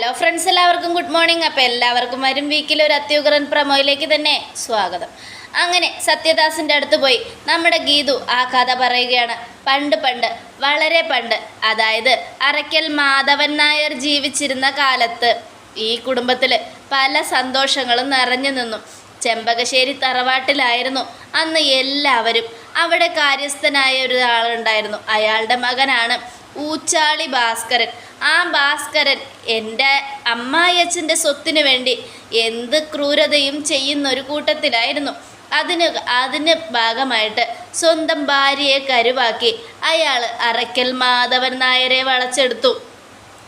Hello friends എല്ലാവർക്കും good morning അപ്പോൾ എല്ലാവർക്കും വരും വീക്കിൽ ഒരു അത്യുഗ്രൻ പ്രമോയിലേക്ക് തന്നെ സ്വാഗതം. അങ്ങനെ സത്യദാസിന്റെ അടുത്ത് പോയി നമ്മുടെ ഗീതു ആ കഥ പറയുകയാണ്. പണ്ട് പണ്ട് വളരെ പണ്ട് അതായത് അറയ്ക്കൽ മാധവൻ നായർ ജീവിച്ചിരുന്ന കാലത്ത് ഈ കുടുംബത്തിൽ പല സന്തോഷങ്ങളും നിറഞ്ഞു നിന്നു. ചെമ്പകശ്ശേരി തറവാട്ടിലായിരുന്നു. അന്ന് എല്ലാവരും അവിടെ കാര്യസ്ഥനായ ഒരാളുണ്ടായിരുന്നു അയാളുടെ മകനാണ് ഊച്ചാളി ഭാസ്കരൻ. ആ ഭാസ്കരൻ എന്റെ അമ്മായിയച്ഛന്റെ സ്വത്തിനു വേണ്ടി എന്ത് ക്രൂരതയും ചെയ്യുന്ന ഒരു കൂട്ടത്തിലായിരുന്നു. അതിന് അതിന് ഭാഗമായിട്ട് സ്വന്തം ഭാര്യയെ കരുവാക്കി അയാൾ അറയ്ക്കൽ മാധവൻ നായരെ വളച്ചെടുത്തു.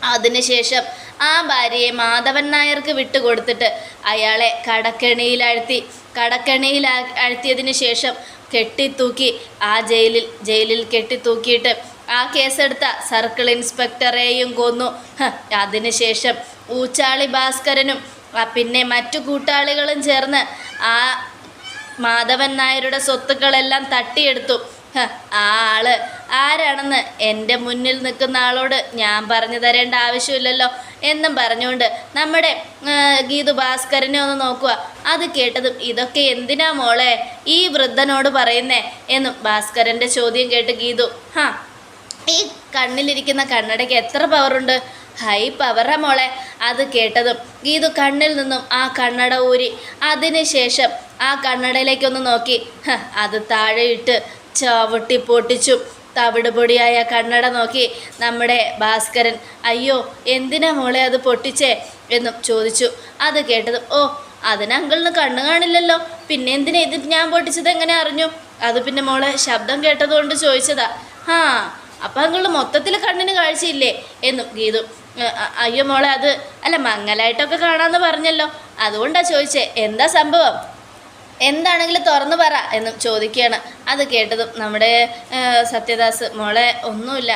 അതിനുശേഷം ആ ഭാര്യയെ മാധവൻ നായർക്ക് വിട്ടുകൊടുത്തിട്ട് അയാളെ കടക്കെണിയിലഴ്ത്തി കടക്കെണിയിൽ അഴ്ത്തിയതിന് ശേഷം കെട്ടിത്തൂക്കി ആ ജയിലിൽ ജയിലിൽ കെട്ടിത്തൂക്കിയിട്ട് ആ കേസെടുത്ത സർക്കിൾ ഇൻസ്പെക്ടറേയും കൊന്നു. അതിനുശേഷം ഊച്ചാളി ഭാസ്കരനും പിന്നെ മറ്റു കൂട്ടാളികളും ചേർന്ന് ആ മാധവൻ നായരുടെ സ്വത്തുക്കളെല്ലാം തട്ടിയെടുത്തു. ആ ആൾ ആരാണെന്ന് എന്റെ മുന്നിൽ നിൽക്കുന്ന ആളോട് ഞാൻ പറഞ്ഞു തരേണ്ട ആവശ്യമില്ലല്ലോ എന്നും പറഞ്ഞുകൊണ്ട് നമ്മുടെ ഗീതു ഭാസ്കരനെ ഒന്ന് നോക്കുക. അത് കേട്ടതും ഇതൊക്കെ എന്തിനാ മോളെ ഈ വൃദ്ധനോട് പറയുന്നേ എന്നും ഭാസ്കരന്റെ ചോദ്യം കേട്ട് ഗീതു. ഹാ ഈ കണ്ണിലിരിക്കുന്ന കണ്ണടയ്ക്ക് എത്ര പവറുണ്ട് ഹൈ പവറ മോളെ അത് കേട്ടതും. ഗീതു കണ്ണിൽ നിന്നും ആ കണ്ണട ഊരി അതിനുശേഷം ആ കണ്ണടയിലേക്കൊന്ന് നോക്കി. ഹ, അത് താഴെയിട്ട് ചവിട്ടി പൊട്ടിച്ചു. തവിട് പൊടിയായ കണ്ണട നോക്കി നമ്മുടെ ഭാസ്കരൻ അയ്യോ എന്തിനാ മോളെ അത് പൊട്ടിച്ചേ? എന്നും ചോദിച്ചു. അത് കേട്ടതും ഓ അതിന് അങ്കിളിന് കണ്ണു കാണില്ലല്ലോ. പിന്നെ എന്തിനാ ഇത് ഞാൻ പൊട്ടിച്ചത് എങ്ങനെ അറിഞ്ഞു? അത് പിന്നെ മോളെ ശബ്ദം കേട്ടതുകൊണ്ട് ചോദിച്ചതാ. ആ അപ്പം നിങ്ങൾ മൊത്തത്തിൽ കണ്ണിന് കാഴ്ചയില്ലേ? എന്നും ഗീതു "ഏ, അ- അയ്യോ മോളെ അത് അല്ല മങ്ങലായിട്ടൊക്കെ കാണാമെന്ന് പറഞ്ഞല്ലോ. അതുകൊണ്ടാണ് ചോദിച്ചേ എന്താ സംഭവം? എന്താണെങ്കിലും തുറന്നു പറ എന്നും ചോദിക്കുകയാണ്. അത് കേട്ടതും നമ്മുടെ സത്യദാസ് മോളെ ഒന്നുമില്ല.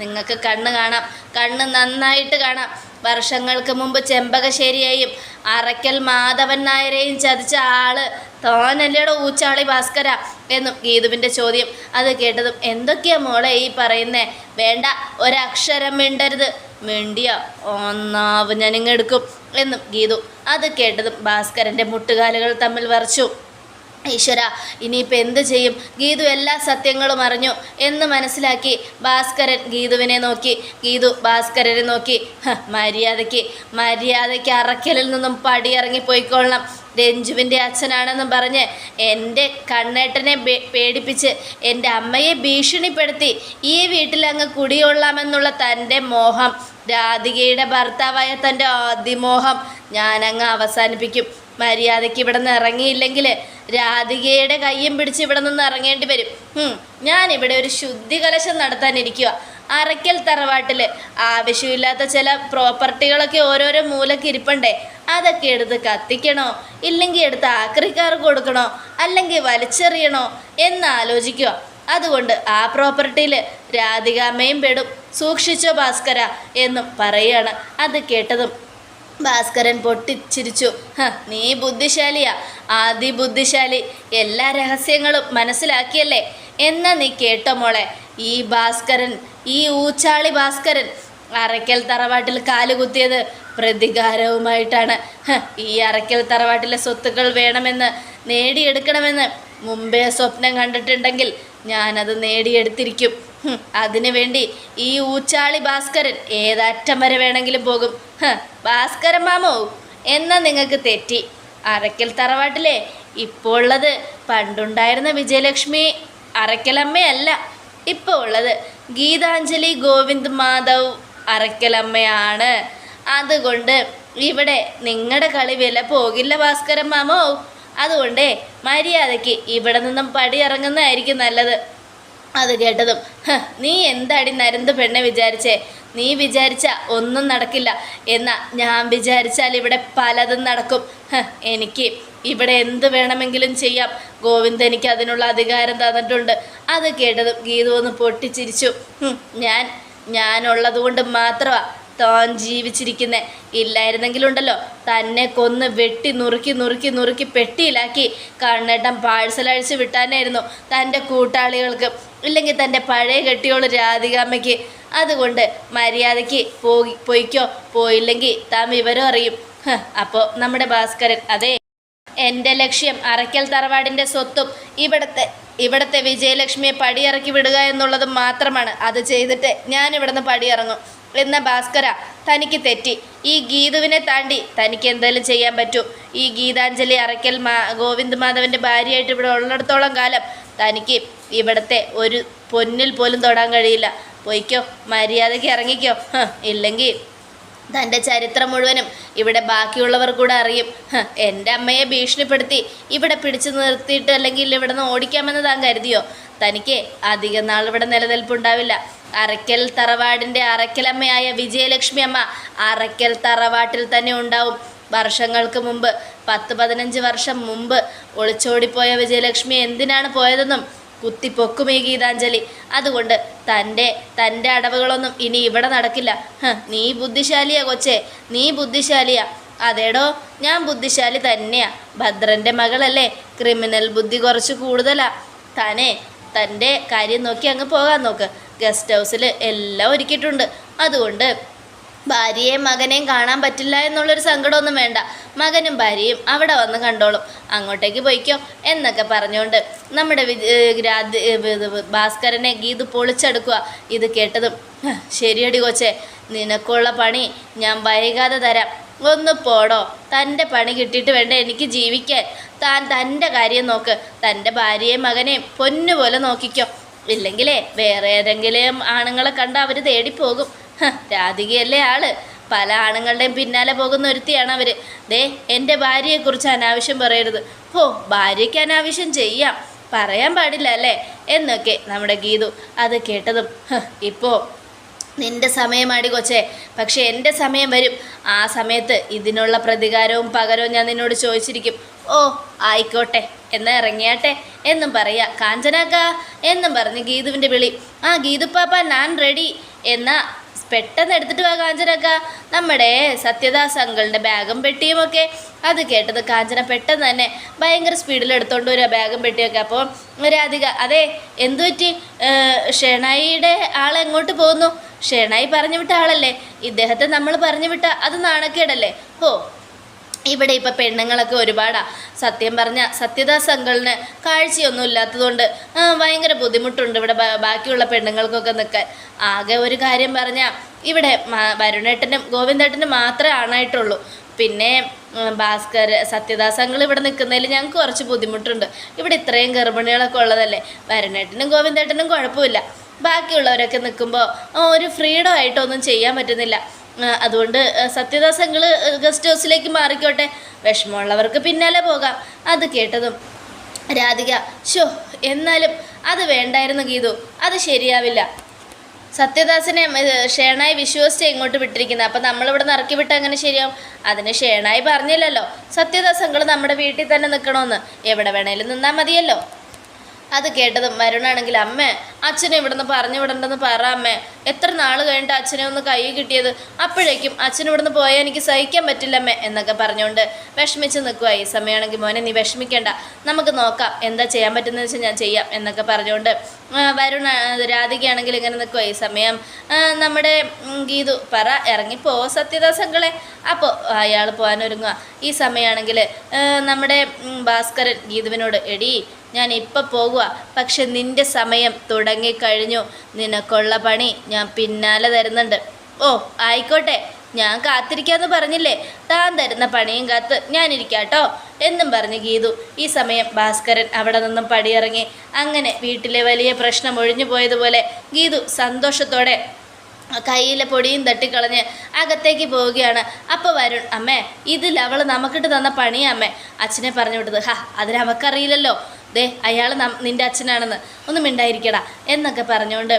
നിങ്ങൾക്ക് കണ്ണ് കാണാം. കണ്ണ് നന്നായിട്ട് കാണാം. വർഷങ്ങൾക്ക് മുമ്പ് ചെമ്പകശ്ശേരിയെയും അറയ്ക്കൽ മാധവൻ നായരെയും ചതിച്ച ആൾ താനല്ലേടോ ഊച്ചാളി ഭാസ്കര എന്നും ഗീതുവിന്റെ ചോദ്യം. അത് കേട്ടതും എന്തൊക്കെയാ മോളെ ഈ പറയുന്നേ? വേണ്ട ഒരക്ഷരം മിണ്ടരുത്. മിണ്ടിയ ഒന്നാവ് ഞാനിങ്ങെടുക്കും എന്നും ഗീതു. അത് കേട്ടതും ഭാസ്കരന്റെ മുട്ടുകാലുകൾ തമ്മിൽ വരച്ചു. ഈശ്വര ഇനിയിപ്പോൾ എന്ത് ചെയ്യും? ഗീതു എല്ലാ സത്യങ്ങളും അറിഞ്ഞു എന്ന് മനസ്സിലാക്കി ഭാസ്കരൻ ഗീതുവിനെ നോക്കി. ഗീതു ഭാസ്കരനെ നോക്കി. മര്യാദയ്ക്ക് മര്യാദയ്ക്ക് അറക്കലിൽ നിന്നും പടിയിറങ്ങി പോയിക്കൊള്ളണം രഞ്ജുവിന്റെ അച്ഛനാണെന്നും പറഞ്ഞ് എന്റെ കണ്ണേട്ടനെ പേടിപ്പിച്ച് എന്റെ അമ്മയെ ഭീഷണിപ്പെടുത്തി ഈ വീട്ടിൽ അങ്ങ് കുടികൊള്ളാമെന്നുള്ള തന്റെ മോഹം. രാധികയുടെ ഭർത്താവായ തന്റെ അതിമോഹം ഞാനങ്ങ് അവസാനിപ്പിക്കും. മര്യാദയ്ക്ക് ഇവിടെ നിന്ന് ഇറങ്ങിയില്ലെങ്കിൽ രാധികയുടെ കയ്യും പിടിച്ച് ഇവിടെ നിന്ന് ഇറങ്ങേണ്ടി വരും. ഹും, ഞാനിവിടെ ഒരു ശുദ്ധികലശം നടത്താനിരിക്കുക അരക്കൽ തറവാട്ടിൽ ആവശ്യമില്ലാത്ത ചില പ്രോപ്പർട്ടികളൊക്കെ ഓരോരോ മൂലക്ക് ഇരിപ്പണ്ടേ. അതൊക്കെ എടുത്ത് കത്തിക്കണോ? ഇല്ലെങ്കിൽ എടുത്ത് ആക്രിക്കാർക്ക് കൊടുക്കണോ? അല്ലെങ്കിൽ വലിച്ചെറിയണോ? എന്ന് ആലോചിക്കുക അതുകൊണ്ട് ആ പ്രോപ്പർട്ടിയിൽ രാധികാമ്മയും പെടും. സൂക്ഷിച്ചോ ഭാസ്കര? എന്നും പറയുകയാണ് അത് കേട്ടതും ഭാസ്കരൻ പൊട്ടിച്ചിരിച്ചു. "ഹ, നീ ബുദ്ധിശാലിയാ. ആദി ബുദ്ധിശാലി എല്ലാ രഹസ്യങ്ങളും മനസ്സിലാക്കിയല്ലേ? എന്നാ നീ കേട്ടോ മോളെ. ഈ ഭാസ്കരൻ ഈ ഊച്ചാളി ഭാസ്കരൻ അറയ്ക്കൽ തറവാട്ടിൽ കാലുകുത്തിയത് പ്രതികാരവുമായിട്ടാണ്. ഈ അറയ്ക്കൽ തറവാട്ടിലെ സ്വത്തുക്കൾ വേണമെന്ന് നേടിയെടുക്കണമെന്ന് മുമ്പേ സ്വപ്നം കണ്ടിട്ടുണ്ടെങ്കിൽ ഞാനത് നേടിയെടുത്തിരിക്കും. അതിനുവേണ്ടി ഈ ഊച്ചാളി ഭാസ്കരൻ ഏതറ്റം വരെ വേണമെങ്കിലും പോകും. ഭാസ്കരൻ മാമോ? എന്നാ നിങ്ങൾക്ക് തെറ്റി. അറയ്ക്കൽ തറവാട്ടിലെ ഇപ്പോൾ ഉള്ളത് പണ്ടുണ്ടായിരുന്ന വിജയലക്ഷ്മി അറയ്ക്കലമ്മയല്ല ഇപ്പോൾ ഉള്ളത്. ഗീതാഞ്ജലി ഗോവിന്ദ് മാധവ് അറയ്ക്കലമ്മയാണ് അതുകൊണ്ട് ഇവിടെ നിങ്ങളുടെ കളി വില പോകില്ല ഭാസ്കരൻ മാമോ? അതുകൊണ്ടേ മര്യാദയ്ക്ക് ഇവിടെ നിന്നും പടി ഇറങ്ങുന്നതായിരിക്കും നല്ലത്. അത് കേട്ടതും നീ എന്താടി നരന്ത് പെണ്ണെ വിചാരിച്ചേ? നീ വിചാരിച്ച ഒന്നും നടക്കില്ല. എന്നാ ഞാൻ വിചാരിച്ചാൽ ഇവിടെ പലതും നടക്കും. എനിക്ക് ഇവിടെ എന്ത് വേണമെങ്കിലും ചെയ്യാം. ഗോവിന്ദ് എനിക്ക് അതിനുള്ള അധികാരം തന്നിട്ടുണ്ട്. അത് കേട്ടതും ഗീതു ഒന്ന് പൊട്ടിച്ചിരിച്ചു. "ഹും, ഞാൻ ഞാനുള്ളത് കൊണ്ട് മാത്രമാണ് താൻ ജീവിച്ചിരിക്കുന്നേ. ഇല്ലായിരുന്നെങ്കിലുണ്ടല്ലോ തന്നെ കൊന്ന് വെട്ടി നുറുക്കി നുറുക്കി നുറുക്കി പെട്ടിയിലാക്കി കണ്ണേട്ടൻ പാഴ്സൽ അഴിച്ചു വിട്ടാനായിരുന്നു തന്റെ കൂട്ടാളികൾക്ക്. ഇല്ലെങ്കിൽ തന്റെ പഴയ കെട്ടിയോൾ രാധികാമ്മയ്ക്ക്. അതുകൊണ്ട് മര്യാദയ്ക്ക് പോയി പോയിക്കോ. പോയില്ലെങ്കിൽ താൻ വിവരം അറിയും. അപ്പോൾ നമ്മുടെ ഭാസ്കരൻ അതെ. എന്റെ ലക്ഷ്യം അറയ്ക്കൽ തറവാടിന്റെ സ്വത്തും ഇവിടുത്തെ ഇവിടുത്തെ വിജയലക്ഷ്മിയെ പടിയിറക്കി വിടുക എന്നുള്ളത് മാത്രമാണ്. അത് ചെയ്തിട്ട് ഞാൻ ഇവിടുന്ന് പടിയിറങ്ങും. എന്ന ഭാസ്കര തനിക്ക് തെറ്റി. ഈ ഗീതുവിനെ താണ്ടി തനിക്ക് എന്തെങ്കിലും ചെയ്യാൻ പറ്റൂ. ഈ ഗീതാഞ്ജലി അറയ്ക്കൽ മാ ഗോവിന്ദ് മാധവന്റെ ഭാര്യയായിട്ട് ഇവിടെ ഉള്ളിടത്തോളം കാലം തനിക്ക് ഇവിടുത്തെ ഒരു പൊന്നിൽ പോലും തൊടാൻ കഴിയില്ല. പോയിക്കോ മര്യാദയ്ക്ക് ഇറങ്ങിക്കോ. ഇല്ലെങ്കിൽ തന്റെ ചരിത്രം മുഴുവനും ഇവിടെ ബാക്കിയുള്ളവർ കൂടെ അറിയും. എന്റെ അമ്മയെ ഭീഷണിപ്പെടുത്തി ഇവിടെ പിടിച്ചു നിർത്തിയിട്ട് അല്ലെങ്കിൽ ഇവിടെ നിന്ന് ഓടിക്കാമെന്ന് താൻ കരുതിയോ? തനിക്ക് അധിക നാൾ ഇവിടെ നിലനിൽപ്പുണ്ടാവില്ല. അറയ്ക്കൽ തറവാടിന്റെ അറയ്ക്കലമ്മയായ വിജയലക്ഷ്മി അമ്മ അറയ്ക്കൽ തറവാട്ടിൽ തന്നെ ഉണ്ടാവും. വർഷങ്ങൾക്ക് മുമ്പ് പത്ത് പതിനഞ്ച് വർഷം മുമ്പ് ഒളിച്ചോടിപ്പോയ വിജയലക്ഷ്മി എന്തിനാണ് പോയതെന്നും കുത്തിപ്പൊക്കുമേ ഗീതാഞ്ജലി. അതുകൊണ്ട് തന്റെ തന്റെ അടവുകളൊന്നും ഇനി ഇവിടെ നടക്കില്ല. നീ ബുദ്ധിശാലിയാ കൊച്ചേ നീ ബുദ്ധിശാലിയാ. അതേടോ ഞാൻ ബുദ്ധിശാലി തന്നെയാ. ഭദ്രന്റെ മകളല്ലേ ക്രിമിനൽ ബുദ്ധി കുറച്ച് കൂടുതലാ. താനേ തന്റെ കാര്യം നോക്കി അങ്ങ് പോകാൻ നോക്ക്. ഗസ്റ്റ് ഹൗസിൽ എല്ലാം ഒരുക്കിയിട്ടുണ്ട്. അതുകൊണ്ട് ഭാര്യയെയും മകനെയും കാണാൻ പറ്റില്ല എന്നുള്ളൊരു സങ്കടമൊന്നും വേണ്ട. മകനും ഭാര്യയും അവിടെ വന്ന് കണ്ടോളും. അങ്ങോട്ടേക്ക് പോയിക്കോ എന്നൊക്കെ പറഞ്ഞുകൊണ്ട് നമ്മുടെ ഭാസ്കരനെ ഗീത് പൊളിച്ചെടുക്കുക. ഇത് കേട്ടതും ശരിയടി കൊച്ചേ. നിനക്കുള്ള പണി ഞാൻ വൈകാതെ തരാം. ഒന്ന് പോടോ. തന്റെ പണി കിട്ടിയിട്ട് വേണ്ട എനിക്ക് ജീവിക്കാൻ. താൻ തന്റെ കാര്യം നോക്ക്. തന്റെ ഭാര്യയും മകനെയും പൊന്നുപോലെ നോക്കിക്കോ. ഇല്ലെങ്കിലേ വേറെ ഏതെങ്കിലും ആണുങ്ങളെ കണ്ട അവർ തേടിപ്പോകും. രാധികയല്ലേ ആൾ. പല ആണുങ്ങളുടെയും പിന്നാലെ പോകുന്ന ഒരുത്തിയാണ് അവർ ദേ എന്റെ ഭാര്യയെക്കുറിച്ച് അനാവശ്യം പറയരുത്. ഓ ഭാര്യയ്ക്ക് അനാവശ്യം ചെയ്യാം. പറയാൻ പാടില്ല അല്ലേ? എന്നൊക്കെ നമ്മുടെ ഗീതു അത് കേട്ടതും. "ഹ്, ഇപ്പോൾ നിന്റെ സമയമാടി കൊച്ചേ. പക്ഷേ എന്റെ സമയം വരും. ആ സമയത്ത് ഇതിനുള്ള പ്രതികാരവും പകരവും ഞാൻ നിന്നോട് ചോദിച്ചിരിക്കും. ഓ ആയിക്കോട്ടെ. എന്നാ ഇറങ്ങിയാട്ടെ. എന്നും പറയാ കാഞ്ചനാക്ക എന്നും പറഞ്ഞ് ഗീതുവിന്റെ വിളി. ആ ഗീതുപ്പാപ്പ ഞാൻ റെഡി എന്നാ പെട്ടെന്ന് എടുത്തിട്ട് വാ കാഞ്ചനക്ക. നമ്മുടെ സത്യദാസ് അങ്കിളിന്റെ ബാഗും പെട്ടിയും ഒക്കെ. അത് കേട്ടത് കാഞ്ചന പെട്ടെന്ന് തന്നെ ഭയങ്കര സ്പീഡിൽ എടുത്തോണ്ട് വരിക ബാഗും പെട്ടിയൊക്കെ. അപ്പോൾ രാധിക അതെ എന്തു പറ്റി? ഷെണായിയുടെ ആൾ എങ്ങോട്ട് പോകുന്നു? ഷെണായി പറഞ്ഞു വിട്ട ആളല്ലേ. ഇദ്ദേഹത്തെ നമ്മൾ പറഞ്ഞു വിട്ട അത് നാണക്കേടല്ലേ. ഓ ഇവിടെ ഇപ്പം പെണ്ണുങ്ങളൊക്കെ ഒരുപാടാണ് സത്യം പറഞ്ഞ സത്യതാ അങ്കിളിന് കാഴ്ചയൊന്നും ഇല്ലാത്തതുകൊണ്ട് ഭയങ്കര ബുദ്ധിമുട്ടുണ്ട് ഇവിടെ ബാക്കിയുള്ള പെണ്ണുങ്ങൾക്കൊക്കെ നിൽക്കാൻ ആകെ ഒരു കാര്യം പറഞ്ഞാൽ ഇവിടെ വരുണേട്ടനും ഗോവിന്ദേട്ടനും മാത്രമേ ആണായിട്ടുള്ളൂ. പിന്നെ ഭാസ്കർ സത്യദാസങ്ങൾ ഇവിടെ നിൽക്കുന്നതിൽ ഞങ്ങൾക്ക് കുറച്ച് ബുദ്ധിമുട്ടുണ്ട്. ഇവിടെ ഇത്രയും ഗർഭിണികളൊക്കെ ഉള്ളതല്ലേ? വരുണേട്ടനും ഗോവിന്ദേട്ടനും കുഴപ്പമില്ല. ബാക്കിയുള്ളവരൊക്കെ നിൽക്കുമ്പോൾ ഒരു ഫ്രീഡം ആയിട്ടൊന്നും ചെയ്യാൻ പറ്റുന്നില്ല. അതുകൊണ്ട് സത്യദാസങ്ങൾ ഗസ്റ്റ് ഹൗസിലേക്ക് മാറിക്കോട്ടെ. വിഷമമുള്ളവർക്ക് പിന്നാലെ പോകാം. അത് കേട്ടതും രാധിക ഷോ എന്നാലും അത് വേണ്ടായിരുന്നു ഗീതു. അത് ശരിയാവില്ല. സത്യദാസിനെ ഷേണായി വിശ്വസിച്ച് ഇങ്ങോട്ട് വിട്ടിരിക്കുന്നത് അപ്പം നമ്മളിവിടെ നിറക്കി വിട്ട് അങ്ങനെ ശരിയാവും? അതിന് ഷേണായി പറഞ്ഞില്ലല്ലോ. സത്യദാസങ്ങൾ നമ്മുടെ വീട്ടിൽ തന്നെ നിൽക്കണമെന്ന് എവിടെ വേണേലും നിന്നാൽ മതിയല്ലോ. അത് കേട്ടത് വരുണാണെങ്കിൽ അമ്മ അച്ഛനെ ഇവിടുന്ന് പറഞ്ഞു വിടണ്ടെന്ന് പറ അമ്മ. എത്ര നാൾ കഴിഞ്ഞിട്ട് അച്ഛനെ ഒന്ന് കൈ കിട്ടിയത്? അപ്പോഴേക്കും അച്ഛൻ ഇവിടുന്ന് പോയാൽ എനിക്ക് സഹിക്കാൻ പറ്റില്ല അമ്മേ എന്നൊക്കെ പറഞ്ഞുകൊണ്ട് വിഷമിച്ച് നിൽക്കുക ഈ സമയമാണെങ്കിൽ മോനെ നീ വിഷമിക്കേണ്ട. നമുക്ക് നോക്കാം എന്താ ചെയ്യാൻ പറ്റുന്നതെന്ന് വെച്ചാൽ ഞാൻ ചെയ്യാം എന്നൊക്കെ പറഞ്ഞുകൊണ്ട് വരുണ രാധികയാണെങ്കിൽ ഇങ്ങനെ നിൽക്കുക ഈ സമയം. നമ്മുടെ ഗീതു പറ ഇറങ്ങിപ്പോ സത്യദാസങ്ങളെ. അപ്പോൾ അയാൾ പോകാനൊരുങ്ങുക ഈ സമയമാണെങ്കിൽ നമ്മുടെ ഭാസ്കരൻ ഗീതുവിനോട് എടി ഞാൻ ഇപ്പം പോകുക പക്ഷെ നിന്റെ സമയം തുടങ്ങിക്കഴിഞ്ഞു നിനക്കുള്ള പണി ഞാൻ പിന്നാലെ തരുന്നുണ്ട്. ഓ ആയിക്കോട്ടെ. ഞാൻ കാത്തിരിക്കാന്ന് പറഞ്ഞില്ലേ? താൻ തരുന്ന പണിയും കാത്ത് ഞാനിരിക്കാട്ടോ എന്നും പറഞ്ഞ് ഗീതു. ഈ സമയം ഭാസ്കരൻ അവിടെ നിന്നും പടിയിറങ്ങി. അങ്ങനെ വീട്ടിലെ വലിയ പ്രശ്നം ഒഴിഞ്ഞു പോയതുപോലെ ഗീതു സന്തോഷത്തോടെ കയ്യിലെ പൊടിയും തട്ടിക്കളഞ്ഞ് അകത്തേക്ക് പോവുകയാണ്. അപ്പോൾ വരുൺ അമ്മേ ഇതിൽ അവൾ നമുക്കിട്ട് തന്ന പണിയാ അമ്മേ. അച്ഛനെ പറഞ്ഞു വിട്ടത്. ഹാ അതിന് അവക്കറിയില്ലല്ലോ. ദേ അയാൾ നിന്റെ അച്ഛനാണെന്ന് ഒന്നും മിണ്ടായിരിക്കടാ എന്നൊക്കെ പറഞ്ഞുകൊണ്ട്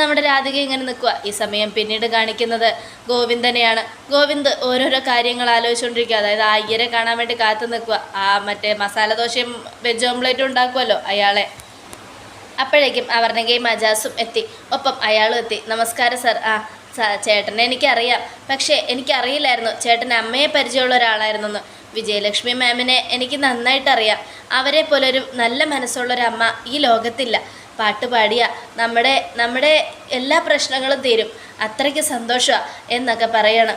നമ്മുടെ രാധിക ഇങ്ങനെ നിൽക്കുക ഈ സമയം പിന്നീട് കാണിക്കുന്നത് ഗോവിന്ദനെയാണ്. ഗോവിന്ദ് ഓരോരോ കാര്യങ്ങൾ ആലോചിച്ചുകൊണ്ടിരിക്കുക അതായത് അയ്യരെ കാണാൻ വേണ്ടി കാത്തു നിൽക്കുക ആ മറ്റേ മസാല ദോശയും വെജ് ഓംലേറ്റും ഉണ്ടാക്കുമല്ലോ അയാളെ. അപ്പോഴേക്കും അവർണകയും മജാസും എത്തി. ഒപ്പം അയാളും എത്തി. നമസ്കാരം സർ. ആ ചേട്ടനെ എനിക്കറിയാം. പക്ഷേ എനിക്കറിയില്ലായിരുന്നു. ചേട്ടൻ അമ്മയെ പരിചയമുള്ള ഒരാളായിരുന്നെന്ന്. വിജയലക്ഷ്മി മാമിനെ എനിക്ക് നന്നായിട്ടറിയാം. അവരെ പോലെ ഒരു നല്ല മനസ്സുള്ള ഒരു അമ്മ ഈ ലോകത്തില്ല. പാട്ട് പാടിയ നമ്മുടെ നമ്മുടെ എല്ലാ പ്രശ്നങ്ങളും തീരും. അത്രയ്ക്ക് സന്തോഷമാണ് എന്നൊക്കെ പറയണം.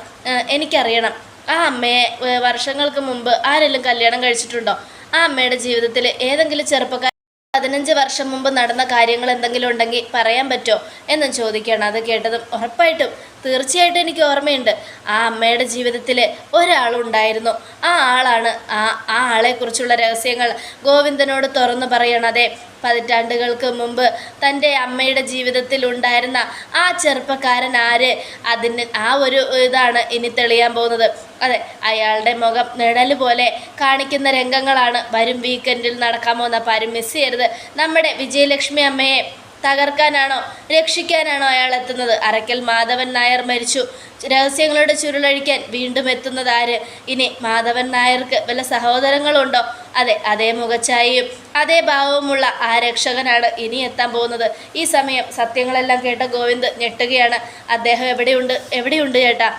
എനിക്കറിയണം. ആ അമ്മയെ വർഷങ്ങൾക്ക് മുമ്പ് ആരെങ്കിലും കല്യാണം കഴിച്ചിട്ടുണ്ടോ? ആ അമ്മയുടെ ജീവിതത്തിൽ ഏതെങ്കിലും ചെറുപ്പക്കാർ പതിനഞ്ച് വർഷം മുമ്പ് നടന്ന കാര്യങ്ങൾ എന്തെങ്കിലും ഉണ്ടെങ്കിൽ പറയാൻ പറ്റുമോ എന്നും ചോദിക്കുകയാണ്. അത് കേട്ടതും ഉറപ്പായിട്ടും തീർച്ചയായിട്ടും എനിക്ക് ഓർമ്മയുണ്ട്. ആ അമ്മയുടെ ജീവിതത്തിൽ ഒരാളുണ്ടായിരുന്നു. ആ ആളാണ് ആ ആ ആളെക്കുറിച്ചുള്ള രഹസ്യങ്ങൾ ഗോവിന്ദനോട് തുറന്നു പറയണതെ പതിറ്റാണ്ടുകൾക്ക് മുമ്പ് തന്റെ അമ്മയുടെ ജീവിതത്തിൽ ഉണ്ടായിരുന്ന ആ ചെറുപ്പക്കാരൻ ആര്? അതിന് ആ ഒരു ഇതാണ് ഇനി തെളിയാൻ പോകുന്നത്. അതെ അയാളുടെ മുഖം നിഴൽ പോലെ കാണിക്കുന്ന രംഗങ്ങളാണ്. വരും വീക്കെൻഡിൽ നടക്കാൻ പോകുന്ന ആരും മിസ് ചെയ്യരുത്. നമ്മുടെ വിജയലക്ഷ്മി അമ്മയെ തകർക്കാനാണോ രക്ഷിക്കാനാണോ അയാൾ എത്തുന്നത്? അറയ്ക്കൽ മാധവൻ നായർ മരിച്ചു. രഹസ്യങ്ങളുടെ ചുരുളഴിക്കാൻ വീണ്ടും എത്തുന്നത് ആര്? ഇനി മാധവൻ നായർക്ക് വല്ല സഹോദരങ്ങളുണ്ടോ? അതെ അതേ മുഖച്ചായയും അതേ ഭാവവുമുള്ള ആ രക്ഷകനാണ് ഇനി എത്താൻ പോകുന്നത്. ഈ സമയം സത്യങ്ങളെല്ലാം കേട്ട ഗോവിന്ദ് ഞെട്ടുകയാണ്. അദ്ദേഹം എവിടെയുണ്ട്? എവിടെയുണ്ട് ചേട്ടാ?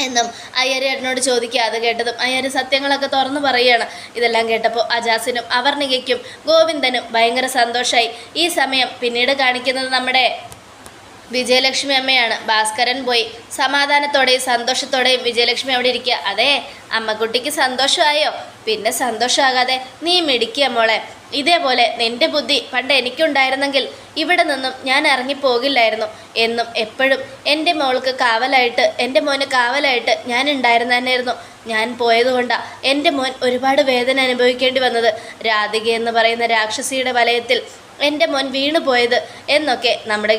എന്നും അയ്യര് ഏട്ടനോട് ചോദിക്കുക അത് കേട്ടതും അയ്യര് സത്യങ്ങളൊക്കെ തുറന്നു പറയുകയാണ്. ഇതെല്ലാം കേട്ടപ്പോൾ അജാസിനും അവർണികയ്ക്കും ഗോവിന്ദനും ഭയങ്കര സന്തോഷമായി ഈ സമയം പിന്നീട് കാണിക്കുന്നത് നമ്മുടെ വിജയലക്ഷ്മി അമ്മയാണ്. ഭാസ്കരൻ പോയി സമാധാനത്തോടെയും സന്തോഷത്തോടെയും വിജയലക്ഷ്മി അവിടെ ഇരിക്കുക. അതെ അമ്മക്കുട്ടിക്ക് സന്തോഷമായോ? പിന്നെ സന്തോഷമാകാതെ നീ മിടിക്കുക മോളെ. ഇതേപോലെ നിന്റെ ബുദ്ധി പണ്ട് എനിക്കുണ്ടായിരുന്നെങ്കിൽ ഇവിടെ നിന്നും ഞാൻ ഇറങ്ങിപ്പോകില്ലായിരുന്നു. എന്നും എപ്പോഴും എന്റെ മോൾക്ക് കാവലായിട്ട് എന്റെ മോന് കാവലായിട്ട് ഞാൻ ഉണ്ടായിരുന്നതന്നെയായിരുന്നു. ഞാൻ പോയതുകൊണ്ടാണ് എന്റെ മോൻ ഒരുപാട് വേദന അനുഭവിക്കേണ്ടി വന്നത്. രാധിക എന്ന് പറയുന്ന രാക്ഷസിയുടെ വലയത്തിൽ എന്റെ മോൻ വീണു പോയത് എന്നൊക്കെ നമ്മുടെ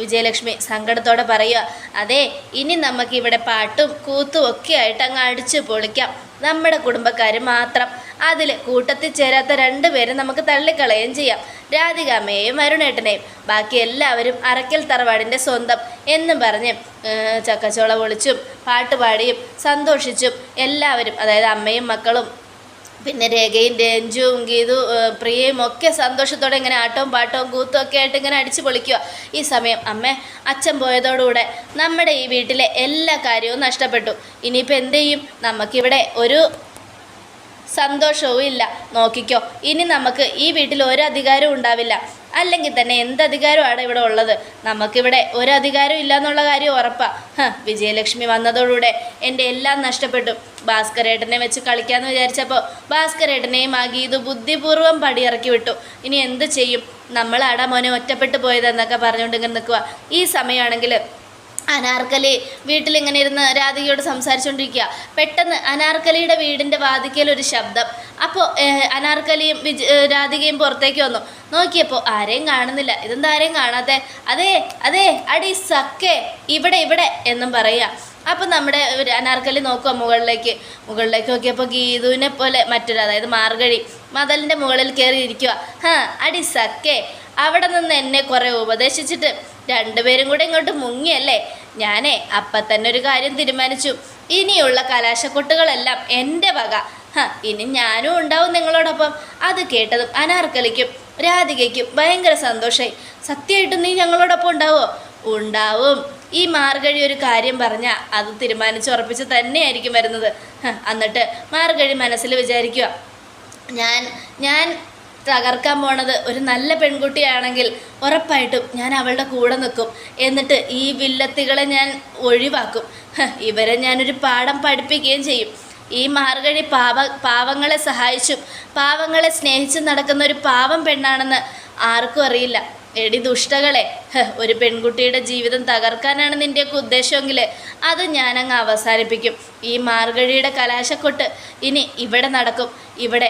വിജയലക്ഷ്മി സങ്കടത്തോടെ പറയുക. അതെ ഇനി നമുക്ക് ഇവിടെ പാട്ടും കൂത്തും ഒക്കെ ആയിട്ട് അങ്ങ് അടിച്ച് പൊളിക്കാം. നമ്മുടെ കുടുംബക്കാർ മാത്രം. അതിൽ കൂട്ടത്തിൽ ചേരാത്ത രണ്ടുപേരും നമുക്ക് തള്ളിക്കളയുകയും ചെയ്യാം. രാധികാമ്മയെയും അരുണേട്ടനെയും. ബാക്കി എല്ലാവരും അറക്കൽ തറവാടിന്റെ സ്വന്തം എന്നും പറഞ്ഞ് ചക്കച്ചോളം പൊളിച്ചും പാട്ടുപാടിയും സന്തോഷിച്ചും എല്ലാവരും അതായത് അമ്മയും മക്കളും പിന്നെ രേഖയും രഞ്ജുവും ഗീതു പ്രിയയും ഒക്കെ സന്തോഷത്തോടെ ഇങ്ങനെ ആട്ടവും പാട്ടവും കൂത്തും ഒക്കെ ആയിട്ട് ഇങ്ങനെ അടിച്ചു പൊളിക്കുക. ഈ സമയം അമ്മ അച്ഛൻ പോയതോടുകൂടെ നമ്മുടെ ഈ വീട്ടിലെ എല്ലാ കാര്യവും നഷ്ടപ്പെട്ടു. ഇനിയിപ്പോൾ എന്ത് ചെയ്യും? നമുക്കിവിടെ ഒരു സന്തോഷവും ഇല്ല. നോക്കിക്കോ ഇനി നമുക്ക് ഈ വീട്ടിൽ ഒരു അധികാരവും ഉണ്ടാവില്ല. അല്ലെങ്കിൽ തന്നെ എന്ത് അധികാരമാണ് ഇവിടെ ഉള്ളത്? നമുക്കിവിടെ ഒരു അധികാരവും ഇല്ല എന്നുള്ള കാര്യം ഉറപ്പാണ് വിജയലക്ഷ്മി വന്നതോടുകൂടെ എന്റെ എല്ലാം നഷ്ടപ്പെട്ടു. ഭാസ്കരേട്ടനെ വെച്ച് കളിക്കാമെന്ന് വിചാരിച്ചപ്പോൾ ഭാസ്കരേട്ടനെയും ആ ഗീതു ബുദ്ധിപൂർവം പടിയിറക്കി വിട്ടു. ഇനി എന്ത് ചെയ്യും? നമ്മളാടാ മോനെ ഒറ്റപ്പെട്ടു പോയതെന്നൊക്കെ പറഞ്ഞുകൊണ്ട് ഇങ്ങനെ നിൽക്കുക ഈ സമയമാണെങ്കിൽ അനാർക്കലി വീട്ടിലിങ്ങനെ ഇരുന്ന് രാധികയോട് സംസാരിച്ചുകൊണ്ടിരിക്കുക പെട്ടെന്ന് അനാർക്കലിയുടെ വീടിന്റെ വാതിക്കൽ ഒരു ശബ്ദം അപ്പോൾ അനാർക്കലിയും വിജ രാധികയും പുറത്തേക്ക് വന്നു. നോക്കിയപ്പോൾ ആരെയും കാണുന്നില്ല. ഇതെന്താ ആരെയും കാണാതെ അതേ അതേ അടി സക്കേ ഇവിടെ ഇവിടെ എന്നും പറയുക അപ്പം നമ്മുടെ അനാർക്കലി നോക്കുക മുകളിലേക്ക് മുകളിലേക്ക് നോക്കിയപ്പോൾ ഗീതുവിനെ പോലെ മറ്റൊരു അതായത് മാർഗഴി മതലിന്റെ മുകളിൽ കയറി ഇരിക്കുക ഹാ അടി സക്കേ അവിടെ നിന്ന് എന്നെ കുറേ ഉപദേശിച്ചിട്ട് രണ്ടുപേരും കൂടെ ഇങ്ങോട്ട് മുങ്ങിയല്ലേ? ഞാനേ അപ്പം തന്നെ ഒരു കാര്യം തീരുമാനിച്ചു. ഇനിയുള്ള കലാശക്കൊട്ടുകളെല്ലാം എന്റെ വക. ഹാ ഇനി ഞാനും ഉണ്ടാവും നിങ്ങളോടൊപ്പം. അത് കേട്ടതും അനാർക്കലിക്കും രാധികയ്ക്കും ഭയങ്കര സന്തോഷമായി സത്യമായിട്ടും നീ ഞങ്ങളോടൊപ്പം ഉണ്ടാവോ? ഉണ്ടാവും. ഈ മാർഗഴി ഒരു കാര്യം പറഞ്ഞാൽ അത് തീരുമാനിച്ചുറപ്പിച്ച് തന്നെയായിരിക്കും വരുന്നത്. എന്നിട്ട് മാർഗഴി മനസ്സിൽ വിചാരിക്കുക ഞാൻ ഞാൻ തകർക്കാൻ പോണത് ഒരു നല്ല പെൺകുട്ടിയാണെങ്കിൽ ഉറപ്പായിട്ടും ഞാൻ അവളുടെ കൂടെ നിൽക്കും. എന്നിട്ട് ഈ വില്ലത്തികളെ ഞാൻ ഒഴിവാക്കും. ഇവരെ ഞാനൊരു പാഠം പഠിപ്പിക്കുകയും ചെയ്യും. ഈ മാർഗഴി പാവ പാവങ്ങളെ സഹായിച്ചും പാവങ്ങളെ സ്നേഹിച്ചും നടക്കുന്ന ഒരു പാവം പെണ്ണാണെന്ന് ആർക്കും അറിയില്ല. എടി ദുഷ്ടകളെ ഒരു പെൺകുട്ടിയുടെ ജീവിതം തകർക്കാനാണ് നിന്റെയൊക്കെ ഉദ്ദേശമെങ്കിൽ അത് ഞാനങ്ങ് അവസാനിപ്പിക്കും. ഈ മാർഗഴിയുടെ കലാശക്കൊട്ട് ഇനി ഇവിടെ നടക്കും. ഇവിടെ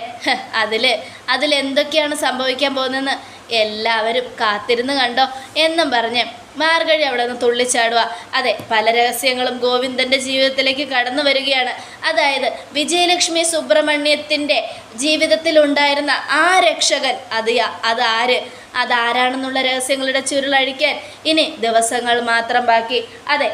അതിൽ അതിൽ അതിലെന്തൊക്കെയാണ് സംഭവിക്കാൻ പോകുന്നതെന്ന് എല്ലാവരും കാത്തിരുന്ന് കണ്ടോ എന്നും പറഞ്ഞ് മാർഗഴി അവിടെ നിന്ന് തുള്ളിച്ചാടുക. അതെ പല രഹസ്യങ്ങളും ഗോവിന്ദന്റെ ജീവിതത്തിലേക്ക് കടന്നു വരികയാണ്. അതായത് വിജയലക്ഷ്മി സുബ്രഹ്മണ്യത്തിന്റെ ജീവിതത്തിൽ ഉണ്ടായിരുന്ന ആ രക്ഷകൻ അത് അതാര് അതാരാണെന്നുള്ള രഹസ്യങ്ങളുടെ ചുരുളഴിക്കാൻ ഇനി ദിവസങ്ങൾ മാത്രം ബാക്കി. അതെ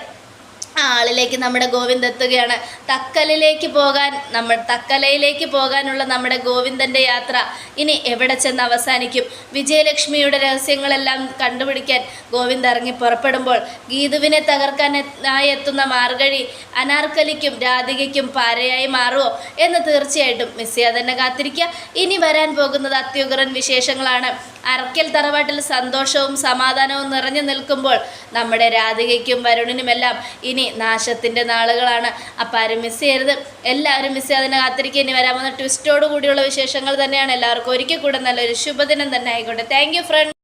ആളിലേക്ക് നമ്മുടെ ഗോവിന്ദ് എത്തുകയാണ്. തക്കലിലേക്ക് പോകാൻ നമ്മൾ തക്കലയിലേക്ക് പോകാനുള്ള നമ്മുടെ ഗോവിന്ദന്റെ യാത്ര ഇനി എവിടെ ചെന്ന് അവസാനിക്കും? വിജയലക്ഷ്മിയുടെ രഹസ്യങ്ങളെല്ലാം കണ്ടുപിടിക്കാൻ ഗോവിന്ദ് ഇറങ്ങി പുറപ്പെടുമ്പോൾ ഗീതുവിനെ തകർക്കാനായി എത്തുന്ന മാർഗഴി അനാർക്കലിക്കും രാധികയ്ക്കും പാരയായി മാറുമോ എന്ന് തീർച്ചയായിട്ടും മിസ് ചെയ്യാതെ തന്നെ കാത്തിരിക്കുക. ഇനി വരാൻ പോകുന്നത് അത്യുഗ്രൻ വിശേഷങ്ങളാണ്. അറക്കൽ തറവാട്ടിൽ സന്തോഷവും സമാധാനവും നിറഞ്ഞു നിൽക്കുമ്പോൾ നമ്മുടെ രാധികയ്ക്കും വരുണിനുമെല്ലാം ഇനി നാശത്തിന്റെ നാളുകളാണ്. അപ്പം ആരും മിസ് ചെയ്യരുത്. എല്ലാവരും മിസ് ചെയ്യാതെ തന്നെ കാത്തിരിക്കുക. ഇനി വരാൻ പോകുന്ന ട്വിസ്റ്റോട് കൂടിയുള്ള വിശേഷങ്ങൾ തന്നെയാണ്. എല്ലാവർക്കും ഒരിക്കൽ കൂടെ നല്ലൊരു ശുഭദിനം തന്നെ ആയിക്കോട്ടെ. Thank front